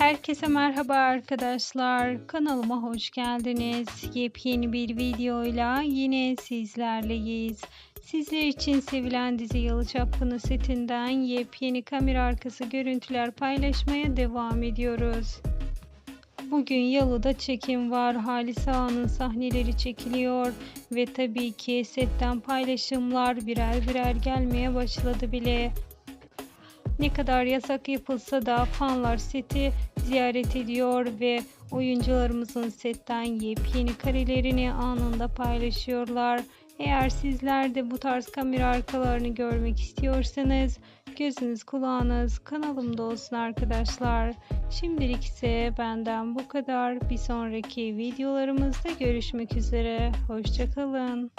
Herkese merhaba arkadaşlar. Kanalıma hoş geldiniz. Yepyeni bir videoyla yine sizlerleyiz. Sizler için sevilen dizi Yalı Çapkını setinden yepyeni kamera arkası görüntüler paylaşmaya devam ediyoruz. Bugün Yalı'da çekim var. Halise Ağa'nın sahneleri çekiliyor ve tabii ki setten paylaşımlar birer birer gelmeye başladı bile. Ne kadar yasak yapılsa da fanlar seti ziyaret ediyor ve oyuncularımızın setten yepyeni karelerini anında paylaşıyorlar. Eğer sizler de bu tarz kamera arkalarını görmek istiyorsanız gözünüz kulağınız kanalımda olsun arkadaşlar. Şimdilik ise benden bu kadar. Bir sonraki videolarımızda görüşmek üzere. Hoşçakalın.